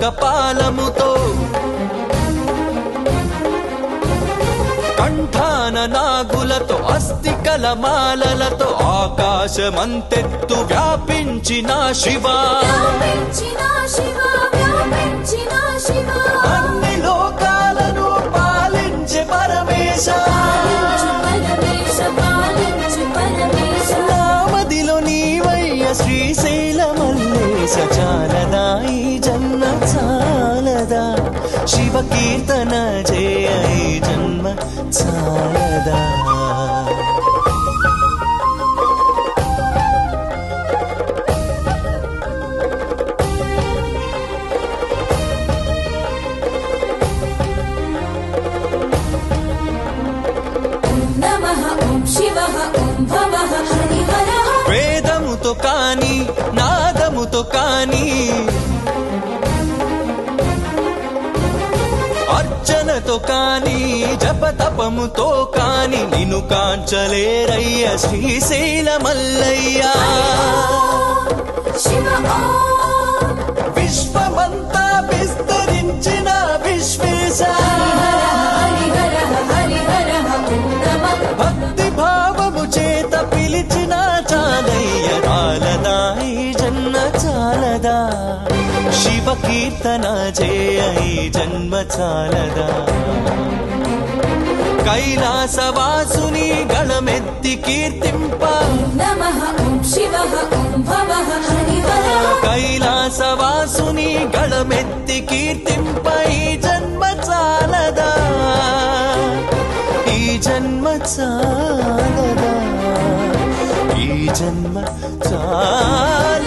కపాలముతో కంఠాన నాగులతో అస్థికల మాలలతో ఆకాశమంతెత్తు వ్యాపించిన శివా. వ్యాపించిన శివా వ్యాపించిన శివ కీర్తన జయ ఈ జన్మ చాలదా ఓం నమః ఓం అర్చనతో కాని జపతపముతో కాని నిన్ను కాంచలేరయ్య. శ్రీశైల మల్లయ్యా. విశ్వమంతా విస్తరించిన శివ కీర్తన చేయ జన్మ చాలదా కైలాసవాసుని గళమెత్తి కీర్తింప కైలాసవాసుని గళమెత్తి కీర్తింప జన్మ చాలదా ఈ జన్మ చాలదా ఈ జన్మ చాలదా